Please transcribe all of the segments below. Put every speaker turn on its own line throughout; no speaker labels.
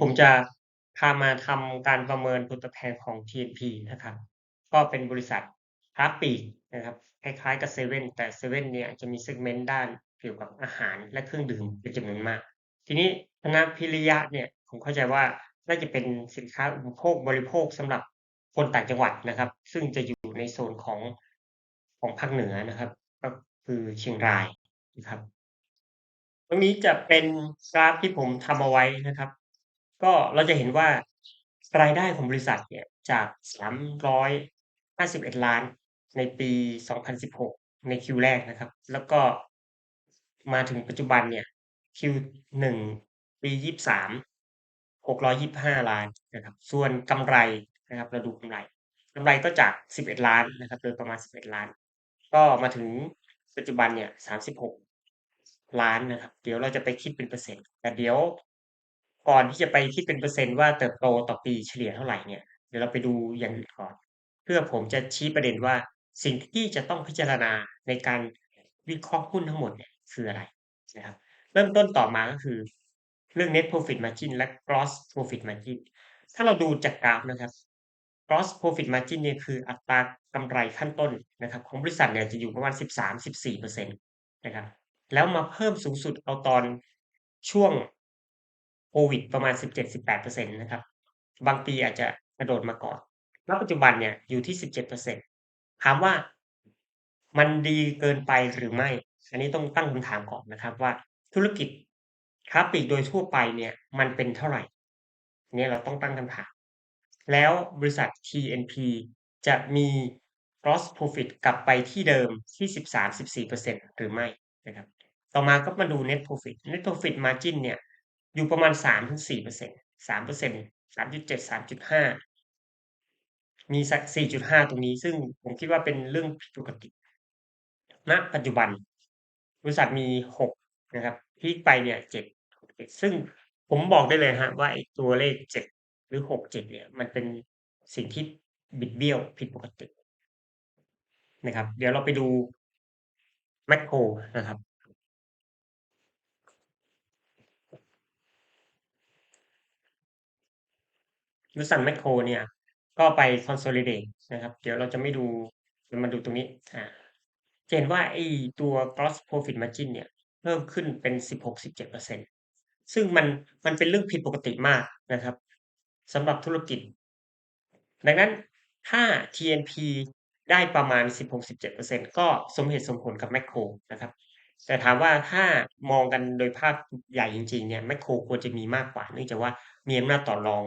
ผมจะพามาทำการประเมินผลตอบแทนของ TNP นะครับ ก็เป็นบริษัทค้าปลีกนะครับคล้ายๆกับเซเว่นแต่เซเว่นเนี่ยจะมี segment ด้านเกี่ยวกับอาหารและเครื่องดื่มเป็นจำนวนมาก ทีนี้ธนพิริยะเนี่ยผมเข้าใจว่าน่าจะเป็นสินค้าอุปโภคบริโภคสำหรับคนต่างจังหวัดนะครับ ซึ่งจะอยู่ในโซนของของภาคเหนือนะครับ ก็คือเชียงรายนะครับตรงนี้จะเป็นกราฟที่ผมทำเอาไว้นะครับ ก็เราจะเห็นว่ารายได้ของบริษัทเนี่ยจาก 351 ล้านในปี 2016 ใน Q แรกนะครับ แล้วก็มาถึงปัจจุบันเนี่ย Q1 ปี23 625ล้านนะครับ ส่วนกำไรนะครับเราดูกำไรกำไรก็จาก11ล้านนะครับโดยประมาณ11ล้าน ก็มาถึงปัจจุบันเนี่ย36ล้านนะครับ เดี๋ยวเราจะไปคิดเป็นเปอร์เซ็นต์ แต่เดี๋ยว ก่อนที่จะไปคิดเป็นเปอร์เซ็นต์ว่าเติบโตต่อปีเฉลี่ยเท่าไหร่เนี่ยเดี๋ยวเราไปดูอย่างอื่นก่อน เพื่อผมจะชี้ประเด็นว่าสิ่งที่จะต้องพิจารณาในการวิเคราะห์หุ้นทั้งหมดเนี่ยคืออะไรนะครับเริ่มต้นต่อมาก็คือ เรื่อง Net Profit Margin และ Gross Profit Margin ถ้าเราดูจากกราฟนะครับ Gross Profit Margin เนี่ยคืออัตรากำไรขั้นต้นนะครับ ของบริษัทเนี่ยจะอยู่ประมาณ 13-14%นะครับแล้วมาเพิ่มสูงสุดเอาตอนช่วง โควิดประมาณ 17-18%นะครับ บางปีอาจจะกระโดดมาก่อน ณ ปัจจุบันเนี่ยอยู่ที่ 17%ถามว่ามันดีเกินไปหรือไม่ อันนี้ต้องตั้งคำถามก่อนนะครับว่าธุรกิจค้าปลีกโดยทั่วไปเนี่ยมันเป็นเท่าไหรอันนี้เราต้องตั้งคำถาม แล้วบริษัท TNP จะมี Gross Profit กลับไปที่เดิมที่ 13-14%หรือไม่นะครับ ต่อมาก็มาดู Net Profit Net Profit Margin เนี่ย อยู่ประมาณ3-4% 3% 3.7 3.5มีสัก4.5ตรงนี้ ซึ่งผมคิดว่าเป็นเรื่องผิดปกติณปัจจุบัน บริษัทมี6นะครับพีกไปเนี่ย7ซึ่งผมบอกได้เลยครับว่าไอ้ตัวเลข7หรือ6 7เนี่ย มันเป็นสิ่งที่บิดเบี้ยวผิดปกตินะครับ เดี๋ยวเราไปดูแมคโครนะครับ บริษัทแมคโครเนี่ย ก็ไป consolidate นะครับ เดี๋ยวเราจะไม่ดูมาดูตรงนี้อ่าจะเห็นว่าไอ้ตัว Gross Profit Margin เนี่ย เพิ่มขึ้นเป็น 16-17%ซึ่งมันมันเป็นเรื่องผิดปกติมากนะครับสำหรับธุรกิจ ดังนั้นถ้า TNP ได้ประมาณ 16-17%ก็สมเหตุสมผลกับแมคโครนะครับ แต่ถามว่าถ้ามองกันโดยภาพใหญ่จริงๆเนี่ยแมคโครควรจะมีมากกว่า เนื่องจากว่ามีอำนาจต่อรอง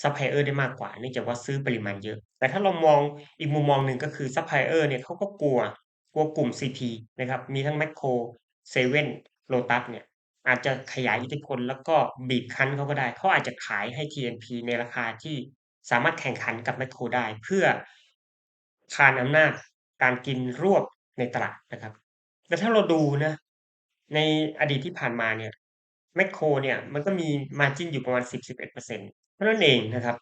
ซัปพลายเออร์ได้มากกว่า เนื่องจากว่าซื้อปริมาณเยอะ แต่ถ้าเรามองอีกมุมมองหนึ่งก็คือซัปพลายเออร์เนี่ยเขาก็กลัวกลัวกลุ่ม CP นะครับ มีทั้งแมคโครเซเว่นโลตัสเนี่ยอาจจะขยายอิทธิพลแล้วก็บีบคั้นเขาก็ได้ เขาอาจจะขายให้ TNP ในราคาที่สามารถแข่งขันกับแมคโครได้ เพื่อคานอำนาจการกินรวบในตลาดนะครับ แต่ถ้าเราดูนะ ในอดีตที่ผ่านมาเนี่ยแมคโครเนี่ยมันก็มี margin อยู่ประมาณ 10-11%เท่านั้นเองนะครับ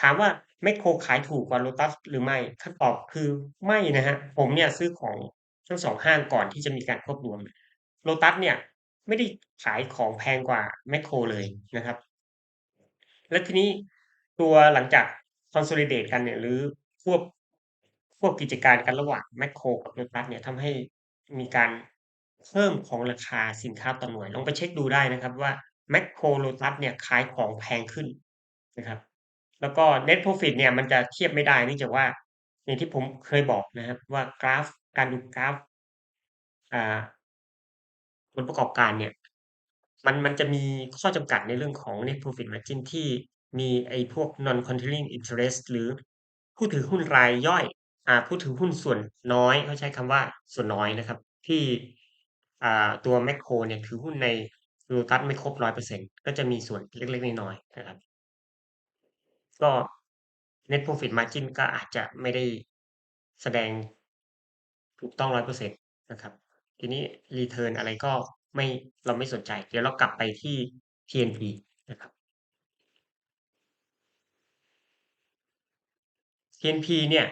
ถามว่าแมคโครขายถูกกว่าโลตัสหรือไม่คำตอบคือไม่นะครับผมเนี่ยซื้อของทั้ง2ห้างก่อนที่จะมีการควบรวมโลตัสเนี่ยไม่ได้ขายของแพงกว่าแมคโครเลยนะครับ แล้วทีนี้ตัวหลังจาก consolidate กันเนี่ยหรือควบควบกิจการกันระหว่างแมคโครกับโลตัสเนี่ยทำให้มีการเพิ่มของราคาสินค้าต่อหน่วย ลองไปเช็กดูได้นะครับว่าแมคโครโลตัสเนี่ยขายของแพงขึ้น นะครับ แล้วก็ Net Profit เนี่ยมันจะเทียบไม่ได้เนื่องจากว่า อย่างที่ผมเคยบอกนะครับ ว่ากราฟการดูกราฟอ่าผลประกอบการเนี่ย มันมันจะมีข้อจำกัดในเรื่องของ Net Profit Margin ที่มีไอ้พวก Non Controlling Interest หรือผู้ถือหุ้นรายย่อย อ่า ผู้ถือหุ้นส่วนน้อยเขาใช้คำว่าส่วนน้อยนะครับ ที่อ่าตัวแมคโครเนี่ยถือหุ้นในโลตัสไม่ครบ100%ก็จะมีส่วนเล็กๆน้อยๆนะครับ ก็ Net Profit Margin ก็อาจจะไม่ได้แสดงถูกต้อง100%นนะครับ ทีนี้รีเทิร์นอะไรก็ไม่เราไม่สนใจ เดี๋ยวเรากลับไปที่ TNP นะครับ TNP เนี่ย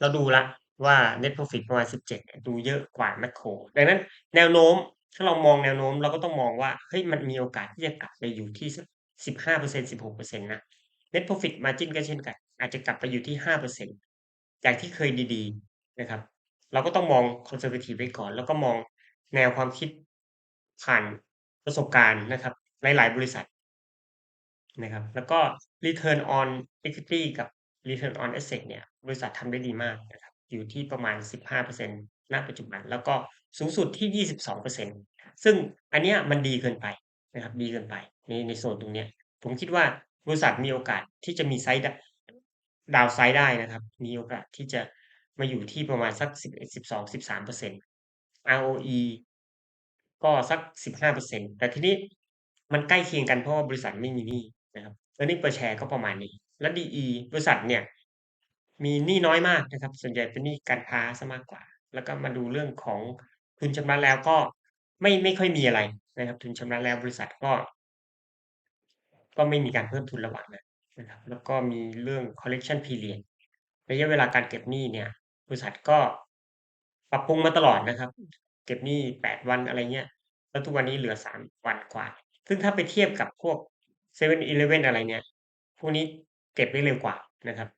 เราดูล้วว่า Net Profit ประมาณ 17เนี่ยดูเยอะกว่าแมคโครดังนั้นแนวโน้มถ้าเรามองแนวโน้มเราก็ต้องมองว่าเฮ้ยมันมีโอกาสที่จะกลับไปอยู่ที่สัก 15% 16%นสิบหกเปอร์เซ็นตนะ Net Profit Margin ก็เช่นกัน อาจจะกลับไปอยู่ที่ห้าเปอร์เซ็นจากที่เคยดีๆนะครับ เราก็ต้องมอง Conservative ไว้ก่อน แล้วก็มองแนวความคิดผ่านประสบการณ์นะครับ หลายๆ บริษัทนะครับ แล้วก็ Return on Equity กับ Return on Asset เนี่ย บริษัททำได้ดีมากนะครับ อยู่ที่ประมาณ 15%ณ ปัจจุบัน แล้วก็สูงสุดที่ 22%ซึ่งอันเนี้ยมันดีเกินไปนะครับ ดีเกินไป ในในโซนตรงเนี้ย ผมคิดว่าบริษัทมีโอกาสที่จะมีไซด์ด downside ได้นะครับ มีโอกาสที่จะมาอยู่ที่ประมาณสัก11 12 13% ROE ก็สัก15%แต่ทีนี้มันใกล้เคียงกันเพราะว่าบริษัทไม่มีหนี้นะครับ Earnings per share ก็ประมาณนี้ แล้ว DE บริษัทเนี่ย มีหนี้น้อยมากนะครับ ส่วนใหญ่เป็นหนี้การค้าเสียมากกว่า แล้วก็มาดูเรื่องของทุนชำระแล้วก็ไม่ไม่ค่อยมีอะไรนะครับ ทุนชำระแล้วบริษัทก็ ก็ไม่มีการเพิ่มทุนระหว่างนั้นนะครับแล้วก็มีเรื่อง Collection Period ระยะเวลาการเก็บหนี้เนี่ยบริษัทก็ปรับปรุงมาตลอดนะครับ เก็บหนี้8วันอะไรเงี้ยแล้วทุกวันนี้เหลือ3วันกว่า ซึ่งถ้าไปเทียบกับพวกเซเว่นอีเลฟเว่นอะไรเนี่ยพวกนี้เก็บได้เร็วกว่านะครับ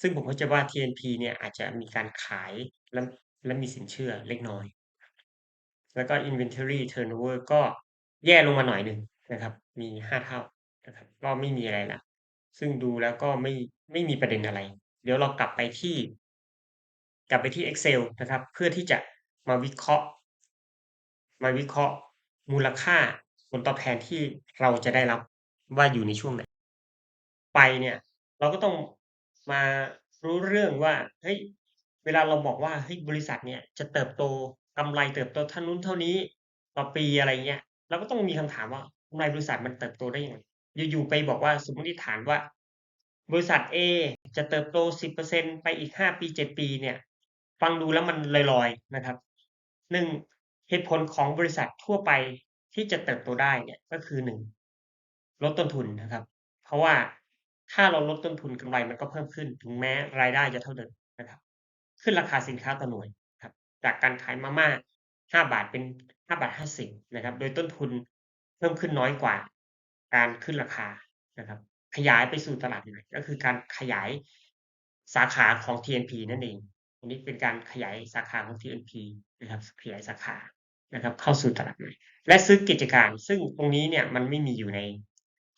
ซึ่งผมเข้าใจว่า TNP เนี่ยอาจจะมีการขายและและมีสินเชื่อเล็กน้อย แล้วก็ Inventory Turnover ก็แย่ลงมาหน่อยหนึ่งนะครับ มี5เท่า นะครับ ก็ไม่มีอะไรแล้ว ซึ่งดูแล้วก็ไม่ ไม่มีประเด็นอะไร เดี๋ยวเรากลับไปที่ กลับไปที่ Excel นะครับ เพื่อที่จะมาวิเคราะห์ มาวิเคราะห์ มูลค่าผลตอบแทนที่เราจะได้รับว่าอยู่ในช่วงไหน ไปเนี่ย เราก็ต้องมารู้เรื่องว่าเฮ้ยเวลาเราบอกว่าเฮ้ยบริษัทเนี่ยจะเติบโตกำไรเติบโตเท่านู้นเท่านี้ ต่อปีอะไรเงี้ย เราก็ต้องมีคำถามว่ากำไรบริษัทมันเติบโตได้ยังไง อยู่ๆไปบอกว่าสมมติฐานว่า บริษัทเอจะเติบโต 10%ไปอีก 5 ปี 7 ปีเนี่ย ฟังดูแล้วมันลอยๆนะครับ1เหตุผลของบริษัททั่วไปที่จะเติบโตได้เนี่ยก็คือ1ลดต้นทุนนะครับ เพราะว่าถ้าเราลดต้นทุนกำไรมันก็เพิ่มขึ้น ถึงแม้รายได้จะเท่าเดิมนะครับ ขึ้นราคาสินค้าต่อหน่วยครับ จากการขายมาม่า5บาทเป็น5บาท50นะครับ โดยต้นทุนเพิ่มขึ้นน้อยกว่า การขึ้นราคานะครับ ขยายไปสู่ตลาดใหม่ก็คือการขยายสาขาของ TNP นั่นเองอันนี้เป็นการขยายสาขาของ TNP นะครับขยายสาขานะครับ เข้าสู่ตลาดใหม่และซื้อกิจการ ซึ่งตรงนี้เนี่ยมันไม่มีอยู่ใน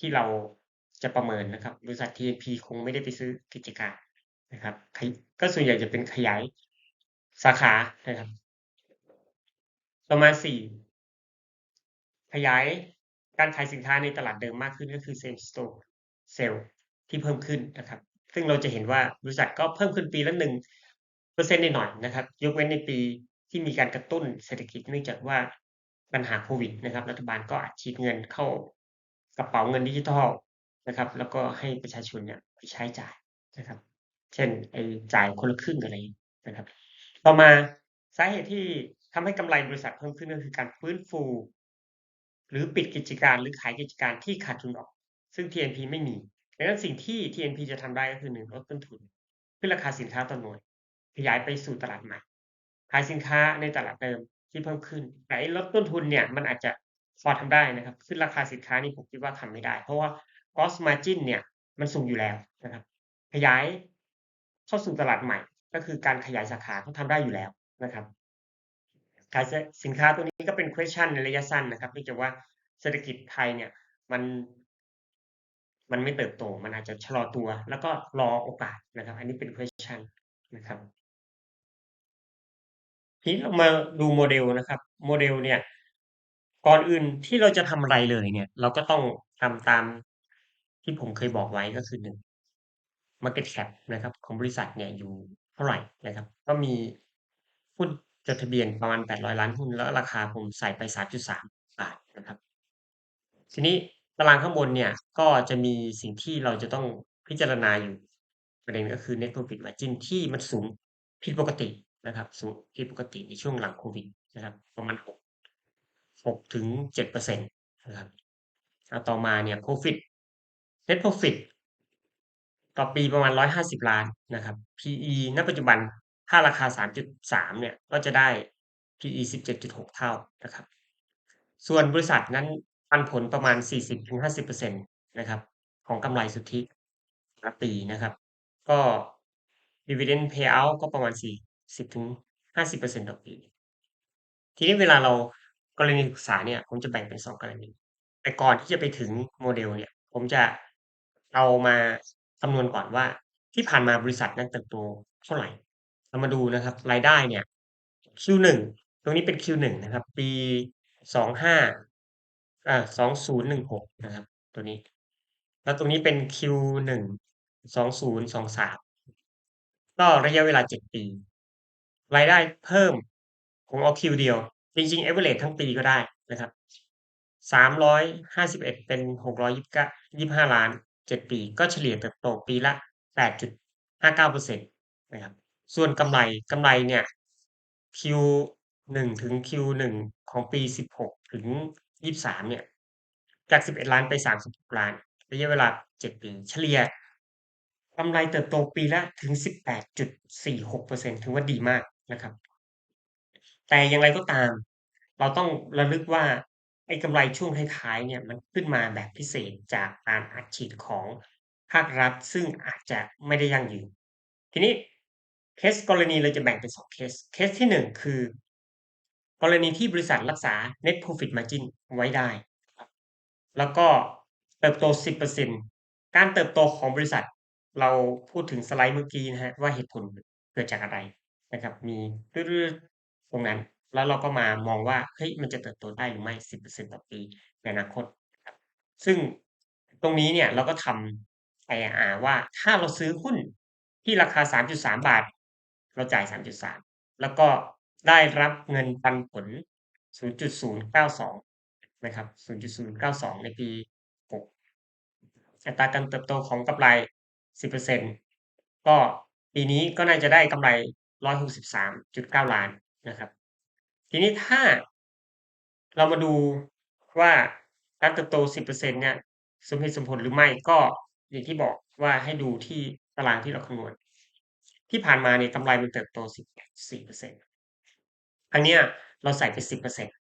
ที่เราจะประเมินนะครับบริษัท TNP คงไม่ได้ไปซื้อกิจการนะครับ ก็ส่วนใหญ่จะเป็นขยายสาขานะครับต่อมา4ขยาย การขายสินค้าในตลาดเดิมมากขึ้นก็คือ Same Store Sale ที่เพิ่มขึ้นนะครับ ซึ่งเราจะเห็นว่าบริษัทก็เพิ่มขึ้นปีละ1%หน่อยๆนะครับ ยกเว้นในปีที่มีการกระตุ้นเศรษฐกิจเนื่องจากว่าปัญหาโควิดนะครับ รัฐบาลก็อัดฉีดเงินเข้ากระเป๋าเงินดิจิทัลนะครับ แล้วก็ให้ประชาชนเนี่ยไปใช้จ่ายนะครับ เช่นไอ้จ่ายคนละครึ่งอะไรนะครับ ต่อมาสาเหตุที่ทำให้กำไรบริษัทเพิ่มขึ้นก็คือการฟื้นฟู หรือปิดกิจการหรือขายกิจการที่ขาดทุนออก ซึ่ง TNP ไม่มีดังนั้นสิ่งที่ TNP จะทำได้ก็คือ1ลดต้นทุนขึ้นราคาสินค้าต่อหน่วย ขยายไปสู่ตลาดใหม่ ขายสินค้าในตลาดเดิมที่เพิ่มขึ้นแต่ลดต้นทุนเนี่ยมันอาจจะพอทำได้นะครับขึ้นราคาสินค้านี่ผมคิดว่าทำไม่ได้ เพราะว่า Gross Margin เนี่ยมันสูงอยู่แล้วนะครับ ขยายเข้าสู่ตลาดใหม่ ก็คือการขยายสาขาเขาทำได้อยู่แล้วนะครับ ขายสินค้าตัวนี้ก็เป็น question ในระยะสั้นนะครับเนื่องจากว่าเศรษฐกิจไทยเนี่ยมัน มันไม่เติบโต มันอาจจะชะลอตัว แล้วก็รอโอกาสนะครับ อันนี้เป็น question นะครับทีนี้เรามาดูโมเดลนะครับ โมเดลเนี่ย ก่อนอื่นที่เราจะทำอะไรเลยเนี่ย เราก็ต้องทำตามที่ผมเคยบอกไว้ก็คือ1 Market Cap นะครับ ของบริษัทเนี่ยอยู่เท่าไหร่นะครับ ก็มีหุ้น จดทะเบียนประมาณ 800 ล้านหุ้น แล้วราคาผมใส่ไป 3.3 บาทนะครับ ทีนี้ตารางข้างบนเนี่ยก็จะมีสิ่งที่เราจะต้องพิจารณาอยู่ ประเด็นก็คือ Net Profit Margin ที่มันสูงผิดปกตินะครับ สูงผิดปกติในช่วงหลังโควิดนะครับประมาณ 6 6-7%นตะครับเอาต่อมาเนี่ย Profit Net Profit ต่อปีประมาณ 150 ล้านนะครับ PE ณปัจจุบัน ถ้าราคา 3.3 เนี่ย ก็จะได้ PE 17.6 เท่านะครับ ส่วนบริษัทนั้นปันผลประมาณ 40-50%นะครับ ของกำไรสุทธิต่ละปีนะครับ ก็ Dividend Payout ก็ประมาณ 40-50%ต่อปี ทีนี้เวลาเรากรณีศึกษาเนี่ย ผมจะแบ่งเป็น2กรณี แต่ก่อนที่จะไปถึงโมเดลเนี่ย ผมจะเอามาคำนวณก่อนว่าที่ผ่านมาบริษัทนั้นเติบโตเท่าไหร่? เรามาดูนะครับรายได้เนี่ย Q1 ตรงนี้เป็น Q1 นะครับ ปี25อ่า2016นะครับ ตัวนี้ แล้วตรงนี้เป็น Q1 2023ก็ระยะเวลา7ปี รายได้เพิ่มผมเอา Q เดียว จริงๆ average ทั้งปีก็ได้นะครับ351เป็น629 25ล้าน7ปี ก็เฉลี่ยเติบโตปีละ8.59%นะครับ ส่วนกำไรกำไรเนี่ย Q1 ถึง Q1 ของปี 16 ถึง 23 เนี่ย จาก 11 ล้านไป 36 ล้าน ระยะเวลา 7 ปี เฉลี่ยกำไรเติบโตปีละถึง 18.46%ถือว่าดีมากนะครับ แต่อย่างไรก็ตาม เราต้องระลึกว่าไอ้กำไรช่วงท้ายๆเนี่ยมันขึ้นมาแบบพิเศษจากการอัดฉีดของภาครัฐซึ่งอาจจะไม่ได้ยั่งยืนทีนี้ เคสกรณีเราจะแบ่งเป็น2เคส เคสที่1คือกรณีที่บริษัทรักษา Net Profit Margin ไว้ได้ แล้วก็เติบโต 10%การเติบโตของบริษัท เราพูดถึงสไลด์เมื่อกี้นะครับว่าเหตุผลเกิดจากอะไรนะครับ มีตืดๆๆตรงนั้น แล้วเราก็มามองว่าเฮ้ยมันจะเติบโตได้หรือไม่ 10%ต่อปีในอนาคตครับซึ่งตรงนี้เนี่ยเราก็ทำ IRR ว่าถ้าเราซื้อหุ้นที่ราคา 3.3 บาท เราจ่าย 3.3 แล้วก็ได้รับเงินปันผล 0.092 นะครับ 0.092 ในปี 6 อัตราการเติบโตของกำไร 10%ก็ปีนี้ก็น่าจะได้กำไร 163.9 ล้านนะครับ ทีนี้ถ้าเรามาดูว่าการเติบโต 10%เนี่ยสมเหตุสมผลหรือไม่ก็อย่างที่บอกว่าให้ดูที่ตารางที่เราคำนวณ ที่ผ่านมาเนี่ยกำไรมันเติบโต 14%อันเนี้ยเราใส่ไป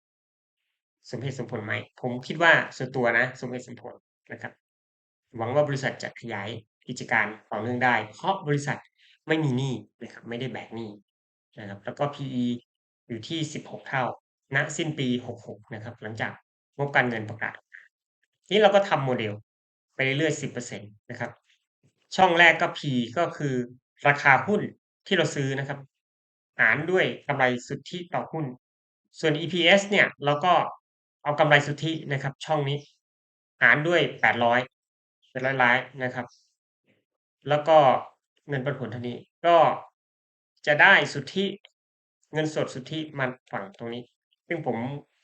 10%สมเหตุสมผลไหม?ผมคิดว่าส่วนตัวนะ สมเหตุสมผลนะครับ หวังว่าบริษัทจะขยายกิจการต่อเนื่องได้ เพราะบริษัทไม่มีหนี้นะครับ ไม่ได้แบกหนี้นะครับ แล้วก็ PE อยู่ที่ 16 เท่า ณ สิ้นปี 66 นะครับ หลังจากงบการเงินประกาศทีนี้เราก็ทำโมเดลไปเรื่อยๆ10%นะครับ ช่องแรกก็ P ก็คือ ราคาหุ้นที่เราซื้อนะครับหารด้วยกำไรสุทธิต่อหุ้น ส่วน EPS เนี่ยเราก็เอากำไรสุทธินะครับ ช่องนี้หารด้วย 800 800ล้านนะครับ แล้วก็เงินปันผลเท่านี้ก็จะได้สุทธิเงินสดสุทธิมาฝั่งตรงนี้ ซึ่งผม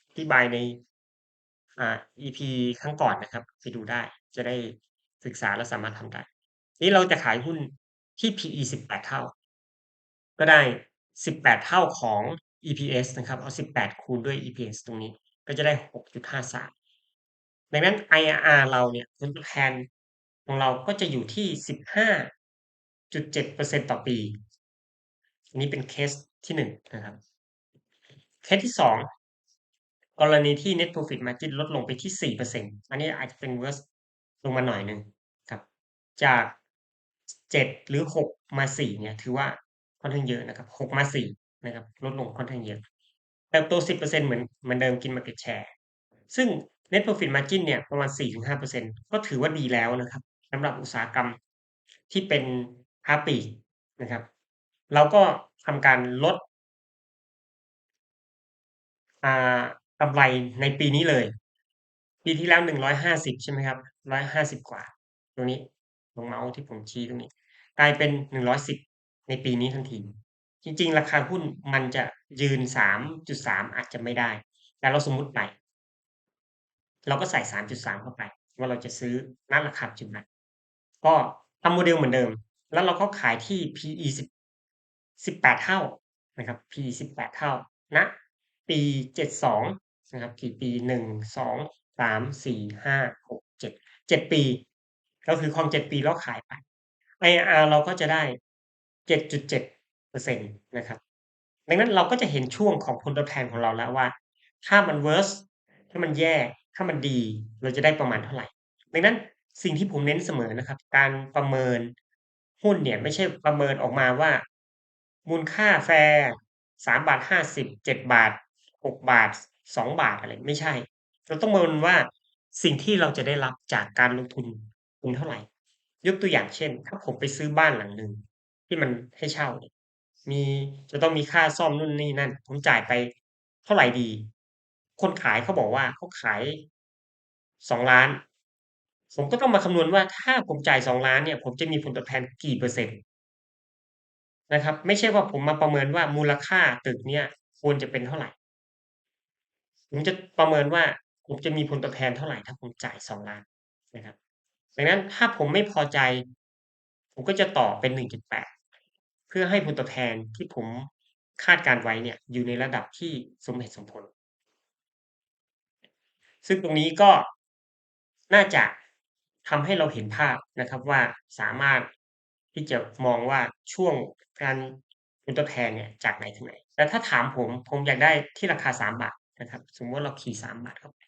อธิบายในอ่า EP ครั้งก่อนนะครับ ไปดูได้จะได้ศึกษาและสามารถทำได้ นี้เราจะขายหุ้น ที่ PE 18 เท่า ก็ได้ 18 เท่าของ EPS นะครับ เอา 18 คูณด้วย EPS ตรงนี้ ก็จะได้ 6.53 ดังนั้น IRR เราเนี่ยผลตอบแทนของเราก็จะอยู่ที่ 15.7%ต่อปี อันนี้เป็นเคสที่1นะครับ เคสที่ 2 กรณีที่ Net Profit Margin ลดลงไปที่ 4%อันนี้อาจจะเป็น worst ลงมาหน่อยหนึ่งครับ จาก 7หรือ6มา4เนี่ยถือว่าค่อนข้างเยอะนะครับ6มา4นะครับลดลงค่อนข้างเยอะเติบโต10%เซ็นต์เหมือนเหมือนเดิมกิน market share ซึ่ง Net Profit Margin เนี่ยประมาณ4-5%ก็ถือว่าดีแล้วนะครับสำหรับอุตสาหกรรมที่เป็นค้าปลีกนะครับ เราก็ทำการลดอ่ากำไรในปีนี้เลย ปีที่แล้ว150ใช่ไหมครับ150กว่า ตรงนี้ตรงเมาส์ที่ผมชี้ตรงนี้ กลายเป็น 110 ในปีนี้ทันที จริง ๆ ราคาหุ้นมันจะยืน 3.3 อาจจะไม่ได้ แต่เราสมมุติไป เราก็ใส่ 3.3 เข้าไป ว่าเราจะซื้อณราคาปัจจุบันก็ทำโมเดลเหมือนเดิม แล้วเราก็ขายที่ PE 10 18 เท่านะครับ PE 18 เท่าณปี 72 นะครับ กี่ปี 1 2 3 4 5 6 7 7 ปี ก็คือครอง 7 ปีแล้วขายไป IRR เราก็จะได้ 7.7%นะครับ ดังนั้นเราก็จะเห็นช่วงของผลตอบแทนของเราแล้วว่า ถ้ามัน worst ถ้ามันแย่ ถ้ามันดี เราจะได้ประมาณเท่าไหร่ ดังนั้นสิ่งที่ผมเน้นเสมอนะครับ การประเมินหุ้นเนี่ยไม่ใช่ประเมินออกมาว่า มูลค่าแฟร์3.50 7 6ส2องบาทอะไรไม่ใช่ เราต้องประเมินว่าสิ่งที่เราจะได้รับจากการลงทุนเป็นเท่าไหร่ ยกตัวอย่างเช่น ถ้าผมไปซื้อบ้านหลังหนึ่งที่มันให้เช่าเนี่ยมีจะต้องมีค่าซ่อมนู่นนี่นั่น ผมจ่ายไปเท่าไหร่ดี คนขายเขาบอกว่าเขาขาย2,000,000ผมก็ต้องมาคำนวณว่าถ้าผมจ่าย2,000,000เนี่ย ผมจะมีผลตอบแทนกี่เปอร์เซ็นต์นะครับ ไม่ใช่ว่าผมมาประเมินว่ามูลค่าตึกเนี่ยควรจะเป็นเท่าไหร่ ผมจะประเมินว่าผมจะมีผลตอบแทนเท่าไหร่ถ้าผมจ่าย2,000,000นะครับ ดังนั้นถ้าผมไม่พอใจ ผมก็จะต่อเป็น 1.8 เพื่อให้ผลตอบแทนที่ผมคาดการไว้เนี่ยอยู่ในระดับที่สมเหตุสมผล ซึ่งตรงนี้ก็น่าจะทำให้เราเห็นภาพนะครับว่าสามารถที่จะมองว่าช่วงการผลตอบแทนเนี่ยจากไหนถึงไหน แต่ถ้าถามผมผมอยากได้ที่ราคา3นะครับ สมมติว่าเราคีย์3เข้าไป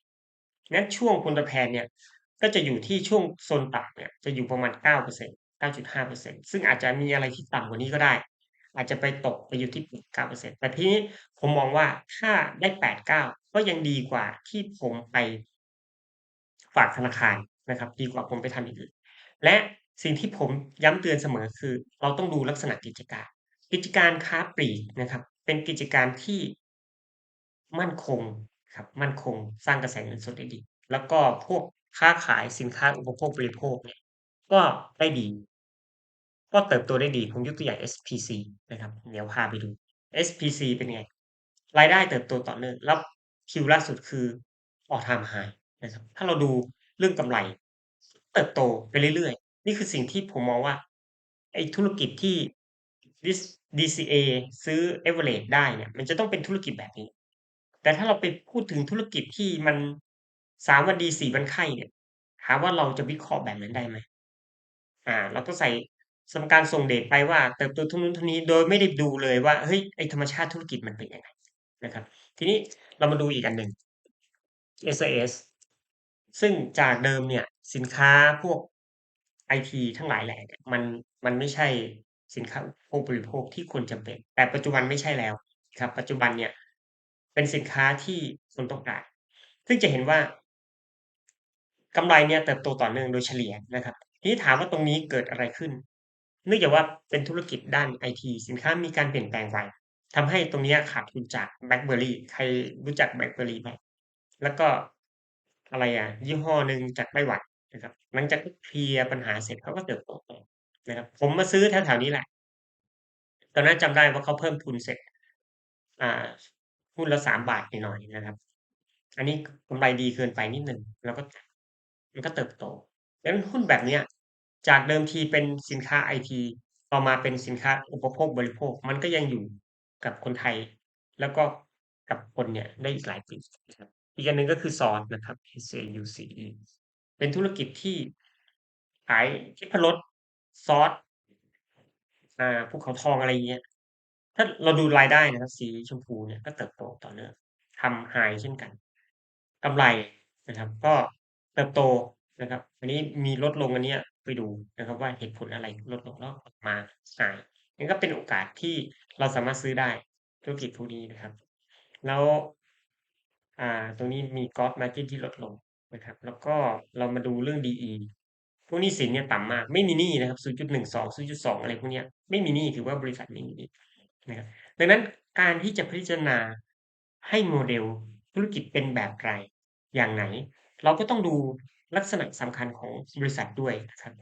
งั้นช่วงผลตอบแทนเนี่ย ก็จะอยู่ที่ช่วงโซนต่ำเนี่ยจะอยู่ประมาณ 9% 9.5%ซึ่งอาจจะมีอะไรที่ต่ำกว่านี้ก็ได้ อาจจะไปตกไปอยู่ที่ 9%แต่ทีนี้ผมมองว่าถ้าได้ 8-9 ก็ยังดีกว่าที่ผมไปฝากธนาคารนะครับ ดีกว่าผมไปทำอย่างอื่นและสิ่งที่ผมย้ำเตือนเสมอคือ เราต้องดูลักษณะกิจการ กิจการค้าปลีกนะครับ เป็นกิจการที่มั่นคงครับมั่นคงสร้างกระแสเงินสดได้ดี แล้วก็พวก ค้าขายสินค้าอุปโภคบริโภคเนี่ยก็ได้ดี ก็เติบโตได้ดี ผมยกตัวอย่าง SPC นะครับ เดี๋ยวพาไปดู SPC เป็นไง รายได้เติบโตต่อเนื่อง แล้ว Q ล่าสุดคือ All Time High นะครับ ถ้าเราดูเรื่องกำไร เติบโตไปเรื่อยๆ นี่คือสิ่งที่ผมมองว่าไอ้ธุรกิจที่ DCA ซื้อ Average ได้เนี่ย มันจะต้องเป็นธุรกิจแบบนี้ แต่ถ้าเราไปพูดถึงธุรกิจที่มัน3วันดี4วันไข้เนี่ย ถาว่าเราจะวิเคราะห์แบบนั้นได้ไหมอ่า เราก็ใส่สมการส่งเดชไปว่าเติบโตท่านู้นท่านี้โดยไม่ได้ดูเลยว่าเฮ้ยไอธรรมชาติธุรกิจมันเป็นยังไงนะครับ ทีนี้เรามาดูอีกอันหนึ่ง SAS ซึ่งจากเดิมเนี่ยสินค้าพวกไอทีทั้งหลายแหล่มันมันไม่ใช่สินค้าอุปโภคบริโภคที่ควรจำเป็น แต่ปัจจุบันไม่ใช่แล้วครับ ปัจจุบันเนี่ยเป็นสินค้าที่คนต้องการซึ่งจะเห็นว่า กำไรเนี่ยเติบโตต่อเนื่องโดยเฉลี่ยนะครับทีนี้ถามว่าตรงนี้เกิดอะไรขึ้น เนื่องจากว่าเป็นธุรกิจด้านไอทีสินค้ามีการเปลี่ยนแปลงไวทำให้ตรงนี้ขาดทุนจาก BlackBerry ใครรู้จัก BlackBerry ไหม?แล้วก็อะไรอะ ยี่ห้อหนึ่งจากไต้หวันนะครับ หลังจากเคลียร์ปัญหาเสร็จเขาก็เติบโตต่อนะครับ ผมมาซื้อแถวๆนี้แหละ ตอนนั้นจำได้ว่าเขาเพิ่มทุนเสร็จ อ่าหุ้นละ3หน่อยๆนะครับ อันนี้กำไรดีเกินไปนิดหนึ่งเราก็ มันก็เติบโตดังนั้นหุ้นแบบเนี้ยจากเดิมทีเป็นสินค้าไอทีต่อมาเป็นสินค้าอุปโภคบริโภค มันก็ยังอยู่กับคนไทย แล้วก็กับคนเนี่ยได้อีกหลายปีนะครับอีกอันหนึ่งก็คือ SAUCE นะครับ SAUCE เป็นธุรกิจที่ขายทิพรสซอสอ่าภูเขาทองอะไรอย่างเงี้ย ถ้าเราดูรายได้นะครับ สีชมพูเนี่ยก็เติบโตต่อเนื่องทำ High เช่นกันกำไรนะครับ ก็ เติบโตนะครับ อันนี้มีลดลงอันนี้ไปดูนะครับว่าเหตุผลอะไรลดลงแล้วออกมา High มันก็เป็นโอกาสที่เราสามารถซื้อได้ธุรกิจพวกนี้นะครับ แล้วอ่าตรงนี้มี Gross Margin ที่ลดลงนะครับ แล้วก็เรามาดูเรื่อง DE พวกนี้สินเนี่ยต่ำมาก ไม่มีหนี้นะครับ 0.12 0.2 อะไรพวกนี้ไม่มีหนี้ถือว่าบริษัทไม่มีหนี้นะครับดังนั้นการที่จะพิจารณาให้โมเดลธุรกิจเป็นแบบไรอย่างไหน เราก็ต้องดูลักษณะสำคัญของบริษัทด้วยนะครับ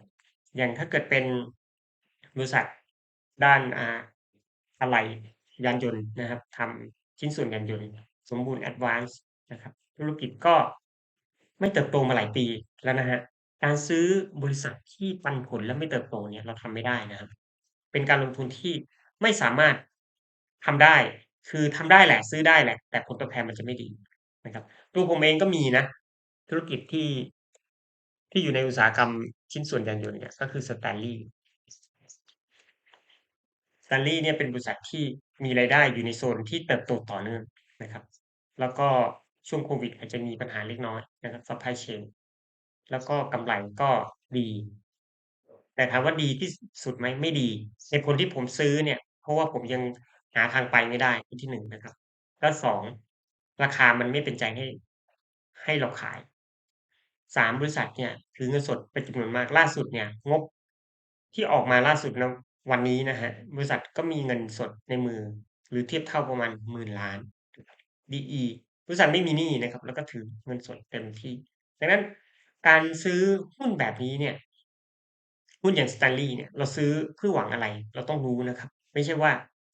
อย่างถ้าเกิดเป็นบริษัทด้านอาอะไหล่ยานยนต์นะครับทำชิ้นส่วนยานยนต์ สมบูรณ์แอดวานซ์นะครับ ธุรกิจก็ไม่เติบโตมาหลายปีแล้วนะครับการซื้อบริษัทที่ปันผลและไม่เติบโตเนี่ยเราทำไม่ได้นะครับ เป็นการลงทุนที่ไม่สามารถทำได้ คือทำได้แหละ ซื้อได้แหละ แต่ผลตอบแทนมันจะไม่ดีนะครับ ตัวผมเองก็มีนะ ธุรกิจที่ ที่อยู่ในอุตสาหกรรมชิ้นส่วนยานยนต์เนี่ย ก็คือ Stanley Stanley เนี่ยเป็นบริษัทที่มีรายได้อยู่ในโซนที่เติบโตต่อเนื่องนะครับ แล้วก็ช่วงโควิดอาจจะมีปัญหาเล็กน้อยนะครับ Supply chain แล้วก็กำไรก็ดี แต่ถามว่าดีที่สุดไหมไม่ดีเหตุผลที่ผมซื้อเนี่ย เพราะว่าผมยังหาทางไปไม่ได้อันที่1นะครับ แล้ว2ราคามันไม่เป็นใจให้ให้เราขาย 3บริษัทเนี่ยถือเงินสดเป็นจำนวนมากล่าสุดเนี่ย งบที่ออกมาล่าสุดณวันนี้นะครับริษัทก็มีเงินสดในมือ หรือเทียบเท่าประมาณ10,000,000,000 DE บริษัทไม่มีหนี้นะครับ แล้วก็ถือเงินสดเต็มที่ดังนั้นการซื้อหุ้นแบบนี้เนี่ย หุ้นอย่าง Stanley เนี่ย เราซื้อเพื่อหวังอะไร เราต้องรู้นะครับ ไม่ใช่ว่า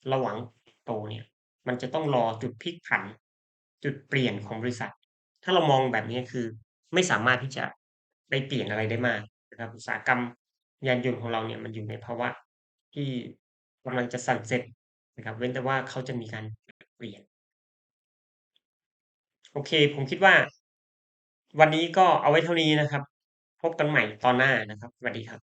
เราหวังโตเนี่ย มันจะต้องรอจุดพลิกผัน จุดเปลี่ยนของบริษัท ถ้าเรามองแบบนี้คือ ไม่สามารถที่จะไปเปลี่ยนอะไรได้มากนะครับอุตสาหกรรมยานยนต์ของเราเนี่ยมันอยู่ในภาวะที่กำลังจะสั่นเสร็จนะครับ เว้นแต่ว่าเขาจะมีการเปลี่ยน โอเค ผมคิดว่า วันนี้ก็เอาไว้เท่านี้นะครับ พบกันใหม่ตอนหน้านะครับสวัสดีครับ